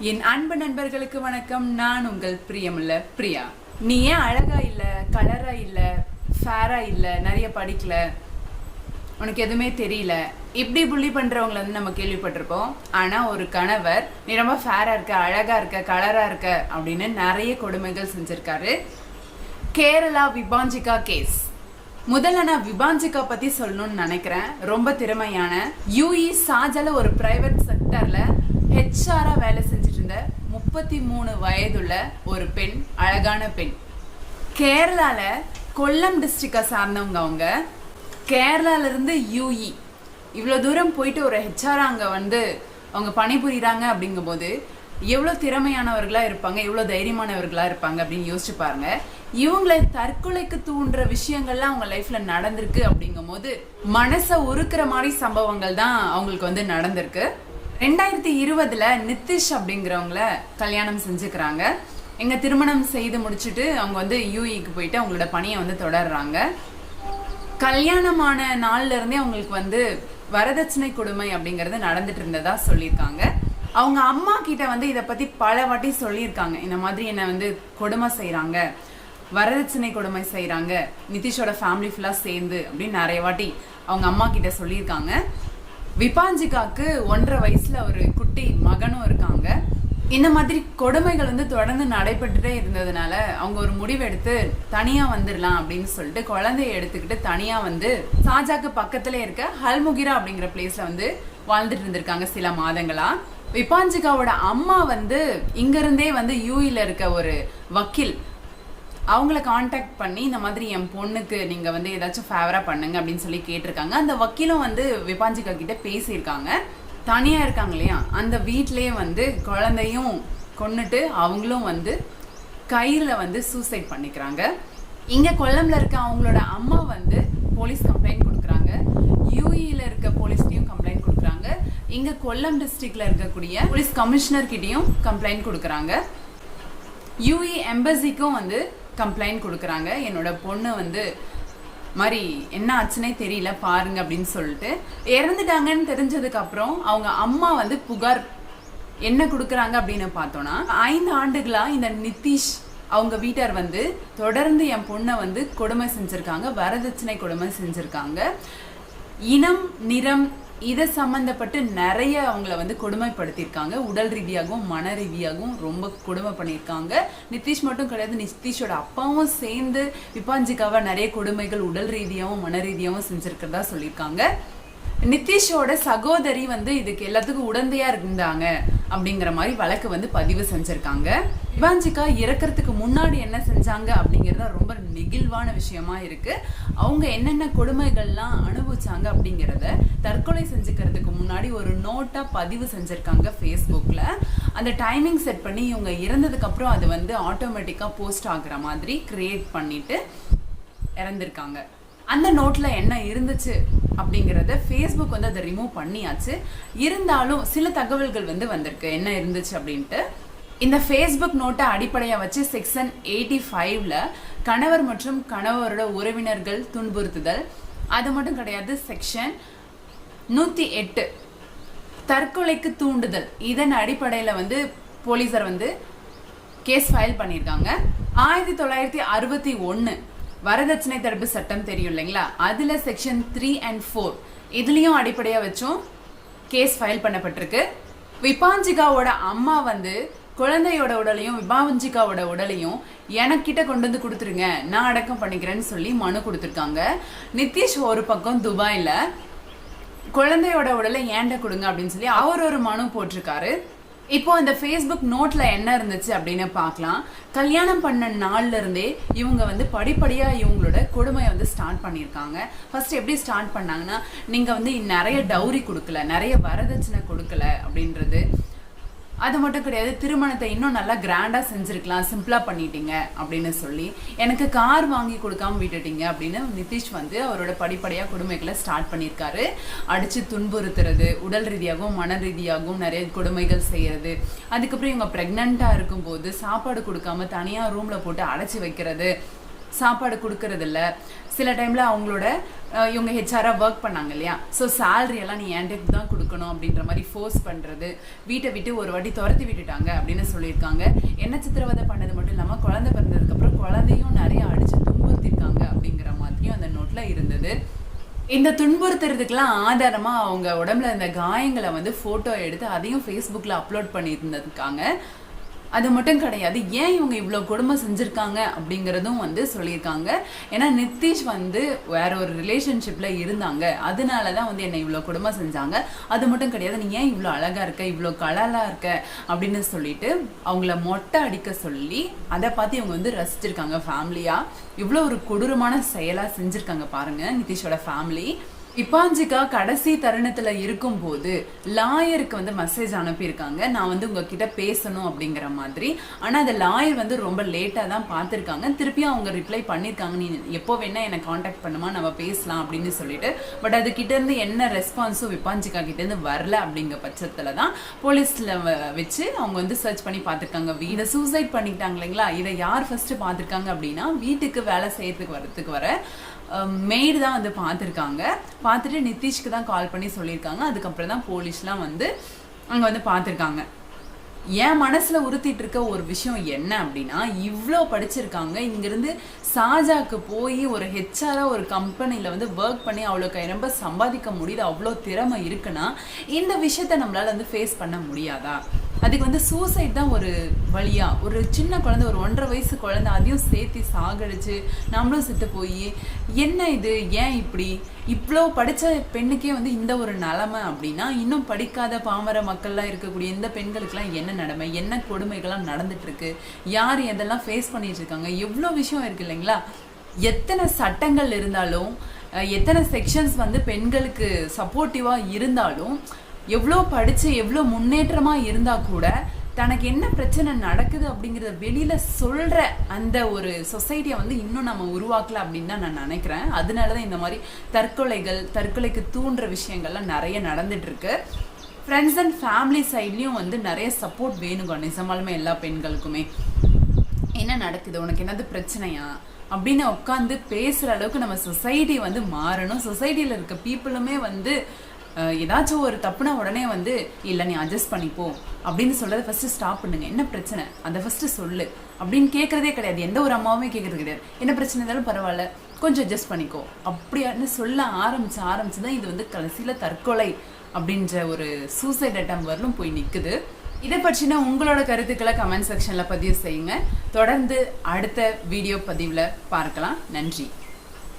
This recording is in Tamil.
என் அன்பு நண்பர்களுக்கு வணக்கம். நான் உங்கள் பிரியமுள்ள பிரியா. நீ ஏன் அழகா இல்ல கலரா இல்ல ஃபேரா இல்ல நிறைய படிக்கல? உனக்கு எதுவுமே தெரியல. இப்படி புள்ளி பண்றவங்கள வந்து நம்ம கேள்விப்பட்டிருப்போம். ஆனா ஒரு கணவர் நீ ரொம்ப ஃபேரா இருக்க அழகா இருக்க கலரா இருக்க அப்படின்னு நிறைய கொடுமைகள் செஞ்சிருக்காரு. கேரளா விபாஞ்சிகா கேஸ் முதல்ல நான் விபாஞ்சிகா பத்தி சொல்லணும்னு நினைக்கிறேன். ரொம்ப திறமையான. யூஇ சாஜல ஒரு பிரைவேட் செக்டர்ல ஹெச்ஆரா வேலை முப்பத்தி மூணு வயதுள்ள ஒரு பெண் அழகான பெண். கேரளால கொல்லம் டிஸ்ட்ரிக்டை சார்ந்தவங்க அவங்க. கேரளால இருந்து யூஇ இவ்வளோ தூரம் போயிட்டு ஒரு ஹெச்ஆர் அங்கே வந்து அவங்க பணிபுரிகிறாங்க அப்படிங்கும்போது எவ்வளோ திறமையானவர்களா இருப்பாங்க எவ்வளோ தைரியமானவர்களா இருப்பாங்க அப்படின்னு யோசிச்சு பாருங்க. இவங்களை தற்கொலைக்கு தூண்டுற விஷயங்கள்லாம் அவங்க லைஃப்ல நடந்திருக்கு அப்படிங்கும்போது மனசை உருக்கிற மாதிரி சம்பவங்கள் தான் அவங்களுக்கு வந்து நடந்திருக்கு. ரெண்டாயிரத்தி இருபதுல நிதிஷ் அப்படிங்கிறவங்கள கல்யாணம் செஞ்சுக்கிறாங்க. எங்க திருமணம் செய்து முடிச்சுட்டு அவங்க வந்து யூஇக்கு போயிட்டு அவங்களோட பணியை வந்து தொடர்றாங்க. கல்யாணமான நாள்ல இருந்தே அவங்களுக்கு வந்து வரதட்சணை கொடுமை அப்படிங்கறது நடந்துட்டு இருந்ததா சொல்லியிருக்காங்க. அவங்க அம்மா கிட்ட வந்து இதை பத்தி பல வாட்டி சொல்லியிருக்காங்க. இந்த மாதிரி என்னை வந்து கொடுமை செய்கிறாங்க வரதட்சணை கொடுமை செய்கிறாங்க நிதிஷோட ஃபேமிலி ஃபுல்லா சேர்ந்து அப்படின்னு நிறைய வாட்டி அவங்க அம்மா கிட்ட சொல்லியிருக்காங்க. விபாஞ்சிகாக்கு ஒன்றரை வயசுல ஒரு குட்டி மகனும் இருக்காங்க. இந்த மாதிரி கொடுமைகள் வந்து தொடர்ந்து நடைபெற்றுட்டே இருந்ததுனால அவங்க ஒரு முடிவு எடுத்து தனியா வந்துடலாம் அப்படின்னு சொல்லிட்டு குழந்தைய எடுத்துக்கிட்டு தனியா வந்து சாஜாக்கு பக்கத்துல இருக்க ஹல்முகிரா அப்படிங்கிற பிளேஸ்ல வந்து வாழ்ந்துட்டு இருந்திருக்காங்க சில மாதங்களா. விபாஞ்சிகாவோட அம்மா வந்து இங்க இருந்தே வந்து யூஇல இருக்க ஒரு வக்கீல். அவங்கள காண்டாக்ட் பண்ணி இந்த மாதிரி என் பொண்ணுக்கு நீங்கள் வந்து ஏதாச்சும் ஃபேவராக பண்ணுங்க அப்படின்னு சொல்லி கேட்டிருக்காங்க. அந்த வக்கீலும் வந்து விபாஞ்சிகா கிட்ட பேசியிருக்காங்க. தனியாக இருக்காங்க இல்லையா? அந்த வீட்லயே வந்து குழந்தையும் கொண்டுட்டு அவங்களும் வந்து கயிறில் வந்து சூசைட் பண்ணிக்கிறாங்க. இங்கே கொல்லம்ல இருக்க அவங்களோட அம்மா வந்து போலீஸ் கம்ப்ளைண்ட் கொடுக்குறாங்க. யூஇயில் இருக்க போலீஸ்லயும் கம்ப்ளைண்ட் கொடுக்குறாங்க. இங்கே கொல்லம் டிஸ்ட்ரிக்டில் இருக்கக்கூடிய போலீஸ் கமிஷனர்கிட்டையும் கம்ப்ளைண்ட் கொடுக்குறாங்க. யூஇ எம்பசிக்கும் வந்து கம்ப்ளைண்ட் கொடுக்குறாங்க. என்னோட பொண்ணு வந்து மாதிரி என்ன ஆச்சுன்னே தெரியல பாருங்க அப்படின்னு சொல்லிட்டு. இறந்துட்டாங்கன்னு தெரிஞ்சதுக்கு அப்புறம் அவங்க அம்மா வந்து புகார் என்ன கொடுக்குறாங்க அப்படின்னு பார்த்தோன்னா ஐந்து ஆண்டுகளாக இந்த நிதிஷ் அவங்க வீட்டார் வந்து தொடர்ந்து என் பொண்ணை வந்து கொடுமை செஞ்சுருக்காங்க. வரதட்சணை கொடுமை செஞ்சுருக்காங்க. இனம் நிறம் இதை சம்பந்தப்பட்டு நிறைய அவங்கள வந்து கொடுமைப்படுத்தியிருக்காங்க. உடல் ரீதியாகவும் மன ரீதியாகவும் ரொம்ப கொடுமை பண்ணியிருக்காங்க. நிதிஷ் மட்டும் கிடையாது நிதிஷோட அப்பாவும் சேர்ந்து விபாஞ்சிக்காவை நிறைய கொடுமைகள் உடல் ரீதியாகவும் மன ரீதியாகவும் செஞ்சிருக்கிறதா சொல்லியிருக்காங்க. நிதிஷோட சகோதரி வந்து இதுக்கு எல்லாத்துக்கும் உடந்தையா இருந்தாங்க அப்படிங்கிற மாதிரி வழக்கு வந்து பதிவு செஞ்சிருக்காங்க. இவாஞ்சிகா இறக்கறதுக்கு முன்னாடி என்ன செஞ்சாங்க அப்படிங்கிறத ரொம்ப நெகிழ்வான விஷயமா இருக்கு. அவங்க என்னென்ன கொடுமைகள்லாம் அனுபவிச்சாங்க அப்படிங்கிறத தற்கொலை செஞ்சுக்கிறதுக்கு முன்னாடி ஒரு நோட்டா பதிவு செஞ்சிருக்காங்க ஃபேஸ்புக்ல அந்த டைமிங் செட் பண்ணி இவங்க இறந்ததுக்கு அப்புறம் அது வந்து ஆட்டோமேட்டிக்கா போஸ்ட் ஆகுற மாதிரி கிரியேட் பண்ணிட்டு இறந்திருக்காங்க. அந்த நோட்ல என்ன இருந்துச்சு அப்படிங்கிறத ஃபேஸ்புக் வந்து அதை ரிமூவ் பண்ணியாச்சு. இருந்தாலும் சில தகவல்கள் வந்து வந்திருக்கு. என்ன இருந்துச்சு அப்படின்ட்டு. இந்த ஃபேஸ்புக் நோட்டை அடிப்படையாக வச்சு செக்ஷன் எயிட்டி ஃபைவ்ல கணவர் மற்றும் கணவரோட உறவினர்கள் துன்புறுத்துதல். அது மட்டும் கிடையாது செக்ஷன் நூற்றி எட்டு தற்கொலைக்கு தூண்டுதல். இதன் அடிப்படையில் வந்து போலீசார் வந்து கேஸ் ஃபைல் பண்ணியிருக்காங்க. ஆயிரத்தி தொள்ளாயிரத்தி அறுபத்தி ஒன்று வரதட்சணை தடுப்பு சட்டம் தெரியும் இல்லைங்களா? அதில் செக்ஷன் த்ரீ அண்ட் ஃபோர் இதுலேயும் அடிப்படையாக வச்சும் கேஸ் ஃபைல் பண்ணப்பட்டிருக்கு. விபாஞ்சிகாவோட அம்மா வந்து குழந்தையோட உடலையும் விபாஞ்சிகாவோட உடலையும் எனக்கிட்ட கொண்டு வந்து கொடுத்துருங்க. நான் அடக்கம் பண்ணிக்கிறேன்னு சொல்லி மனு கொடுத்துருக்காங்க. நிதிஷ் ஒரு பக்கம் துபாயில் குழந்தையோட உடலை ஏண்ட கொடுங்க அப்படின்னு சொல்லி அவர் ஒரு மனு போட்டிருக்காரு. இப்போ அந்த ஃபேஸ்புக் நோட்ல என்ன இருந்துச்சு அப்படின்னு பார்க்கலாம். கல்யாணம் பண்ண நாள்ல இருந்தே இவங்க வந்து படிப்படியா இவங்களோட கொடுமையை வந்து ஸ்டார்ட் பண்ணியிருக்காங்க. ஃபர்ஸ்ட் எப்படி ஸ்டார்ட் பண்ணாங்கன்னா நீங்க வந்து நிறைய டவுரி கொடுக்கல நிறைய வரதட்சணை கொடுக்கல அப்படின்றது. அது மட்டும் கிடையாது திருமணத்தை இன்னும் நல்லா கிராண்டாக செஞ்சுருக்கலாம் சிம்பிளாக பண்ணிட்டீங்க அப்படின்னு சொல்லி எனக்கு கார் வாங்கி கொடுக்காம விட்டுட்டீங்க அப்படின்னு நிதிஷ் வந்து அவரோட படிப்படியாக கொடுமைகளை ஸ்டார்ட் பண்ணியிருக்காரு. அடித்து துன்புறுத்துறது உடல் ரீதியாகவும் மன ரீதியாகவும் நிறைய கொடுமைகள் செய்கிறது அதுக்கப்புறம் இவங்க ப்ரெக்னெண்ட்டாக இருக்கும்போது சாப்பாடு கொடுக்காம தனியாக ரூமில் போட்டு அடைச்சி வைக்கிறது. சாப்பாடு கொடுக்கறதில்ல. சில டைமில் அவங்களோட இவங்க ஹெச்ஆராக ஒர்க் பண்ணாங்க இல்லையா? ஸோ சேல்ரியெல்லாம் எல்லாம் நீ என்கிட்ட தான் கொடுக்கணும் அப்படின்ற மாதிரி ஃபோர்ஸ் பண்ணுறது வீட்டை விட்டு ஒரு வாட்டி துரத்தி விட்டுட்டாங்க அப்படின்னு சொல்லியிருக்காங்க. என்ன சித்திரவதை பண்ணது மட்டும் இல்லாமல் குழந்தை பிறந்ததுக்கப்புறம் குழந்தையும் நிறைய அடித்து துன்புறுத்திருக்காங்க அப்படிங்கிற மாதிரியும் அந்த நோட்டில் இருந்தது. இந்த துன்புறுத்துறதுக்கெல்லாம் ஆதாரமாக அவங்க உடம்புல இருந்த காயங்களை வந்து ஃபோட்டோ எடுத்து அதையும் ஃபேஸ்புக்கில் அப்லோட் பண்ணியிருந்திருக்காங்க. அது மட்டும் கிடையாது. ஏன் இவங்க இவ்வளோ கொடுமை செஞ்சுருக்காங்க அப்படிங்கிறதும் வந்து சொல்லியிருக்காங்க. ஏன்னா நிதிஷ் வந்து வேற ஒரு ரிலேஷன்ஷிப்பில் இருந்தாங்க. அதனால தான் வந்து என்னை இவ்வளோ கொடுமை செஞ்சாங்க. அது மட்டும் கிடையாது. நீ ஏன் இவ்வளோ அழகாக இருக்க? இவ்வளோ கலலாக இருக்க? அப்படின்னு சொல்லிட்டு அவங்கள மொட்டை அடிக்க சொல்லி அதை பார்த்து இவங்க வந்து ரசிச்சிருக்காங்க ஃபேமிலியாக இவ்வளோ ஒரு கொடூரமான செயலாக செஞ்சுருக்காங்க பாருங்கள் நிதிஷோட ஃபேமிலி இப்பாஞ்சிகா கடைசி தருணத்துல இருக்கும்போது லாயருக்கு வந்து மெசேஜ் அனுப்பியிருக்காங்க. நான் வந்து உங்ககிட்ட பேசணும் அப்படிங்கிற மாதிரி. ஆனா அந்த லாயர் வந்து ரொம்ப லேட்டா தான் பார்த்துருக்காங்க. திருப்பியும் அவங்க ரிப்ளை பண்ணியிருக்காங்க. நீ எப்போ வேணா என்னை காண்டாக்ட் பண்ணுமா? நம்ம பேசலாம் அப்படின்னு சொல்லிட்டு. பட் அது கிட்ட இருந்து என்ன ரெஸ்பான்ஸும் விப்பாஞ்சிகா கிட்ட இருந்து வரல அப்படிங்கிற பட்சத்துல தான் போலீஸ்ல வ- வச்சு அவங்க வந்து சர்ச் பண்ணி பார்த்துருக்காங்க. இதை சூசைட் பண்ணிக்கிட்டாங்க இல்லைங்களா? இதை யார் ஃபர்ஸ்ட் பார்த்துருக்காங்க அப்படின்னா வீட்டுக்கு வேலை செய்யறதுக்கு வரத்துக்கு வர மெய்டு தான் வந்து பார்த்துருக்காங்க. பார்த்துட்டு நிதிஷ்க்கு தான் கால் பண்ணி சொல்லியிருக்காங்க. அதுக்கப்புறம் தான் போலீஸ்லாம் வந்து அங்கே வந்து பார்த்துருக்காங்க. என் மனசுல உறுத்திட்டு இருக்க ஒரு விஷயம் என்ன அப்படின்னா இவ்வளோ படிச்சிருக்காங்க. இங்கிருந்து சாஜாக்கு போய் ஒரு ஹெச்ஆராக ஒரு கம்பெனியில் வந்து ஒர்க் பண்ணி அவ்வளோ ரொம்ப சம்பாதிக்க முடியுது அவ்வளோ திறமை இருக்குன்னா இந்த விஷயத்த நம்மளால வந்து ஃபேஸ் பண்ண முடியாதா? அதுக்கு வந்து சூசைட் தான் ஒரு வழியா. ஒரு சின்ன குழந்தை ஒரு ஒன்றரை வயசு குழந்தை அதையும் சேர்த்து சாகடிச்சு நம்மளும் செத்து போய் என்ன இது? ஏன் இப்படி? இவ்வளோ படித்த பெண்ணுக்கே வந்து இந்த ஒரு நிலமை அப்படின்னா இன்னும் படிக்காத பாமர மக்கள்லாம் இருக்கக்கூடிய இந்த பெண்களுக்கெல்லாம் என்ன நிலமை? என்ன கொடுமைகள்லாம் நடந்துட்டுருக்கு? யார் எதெல்லாம் ஃபேஸ் பண்ணிட்டு இருக்காங்க எவ்வளோ விஷயம் இருக்கு இல்லைங்களா? எத்தனை சட்டங்கள் இருந்தாலும் எத்தனை செக்ஷன்ஸ் வந்து பெண்களுக்கு சப்போர்ட்டிவாக இருந்தாலும் எவ்வளோ படித்து எவ்வளோ முன்னேற்றமாக இருந்தால் கூட தனக்கு என்ன பிரச்சனை நடக்குது அப்படிங்கிறத வெளியில் சொல்கிற அந்த ஒரு சொசைட்டியை வந்து இன்னும் நம்ம உருவாக்கல அப்படின்னு தான் நான் நினைக்கிறேன். அதனால தான் இந்த மாதிரி தற்கொலைகள் தற்கொலைக்கு தூண்டுற விஷயங்கள்லாம் நிறைய நடந்துட்டுருக்கு ஃப்ரெண்ட்ஸ் அண்ட் ஃபேமிலி சைட்லேயும் வந்து நிறைய சப்போர்ட் வேணுங்க நிஜமாலுமே எல்லா பெண்களுக்குமே. என்ன நடக்குது? உனக்கு என்னது பிரச்சனையா? அப்படின்னு உட்காந்து பேசுகிற அளவுக்கு நம்ம சொசைட்டி வந்து மாறணும். சொசைட்டியில் இருக்க பீப்புளுமே வந்து ஏதாச்சும் ஒரு தப்புனா உடனே வந்து இல்லை நீ அட்ஜஸ்ட் பண்ணிப்போம் அப்படின்னு சொல்கிறத ஃபஸ்ட்டு ஸ்டாப் பண்ணுங்க. என்ன பிரச்சனை? அதை ஃபஸ்ட்டு சொல்லு. அப்படின்னு கேட்குறதே கிடையாது. எந்த ஒரு அம்மாவுமே கேட்கறது கிடையாது. என்ன பிரச்சனை இருந்தாலும் பரவாயில்ல. கொஞ்சம் அட்ஜஸ்ட் பண்ணிக்கோ. அப்படின்னு சொல்ல ஆரம்பிச்சு ஆரம்பிச்சு தான் இது வந்து கடைசியில் தற்கொலை அப்படின்ற ஒரு சூசைட் அட்டம் வரலும் போய் நிற்குது இதை பற்றின உங்களோட கருத்துக்களை கமெண்ட் செக்ஷனில் பதிவு செய்யுங்க. தொடர்ந்து அடுத்த வீடியோ பதிவில் பார்க்கலாம். நன்றி.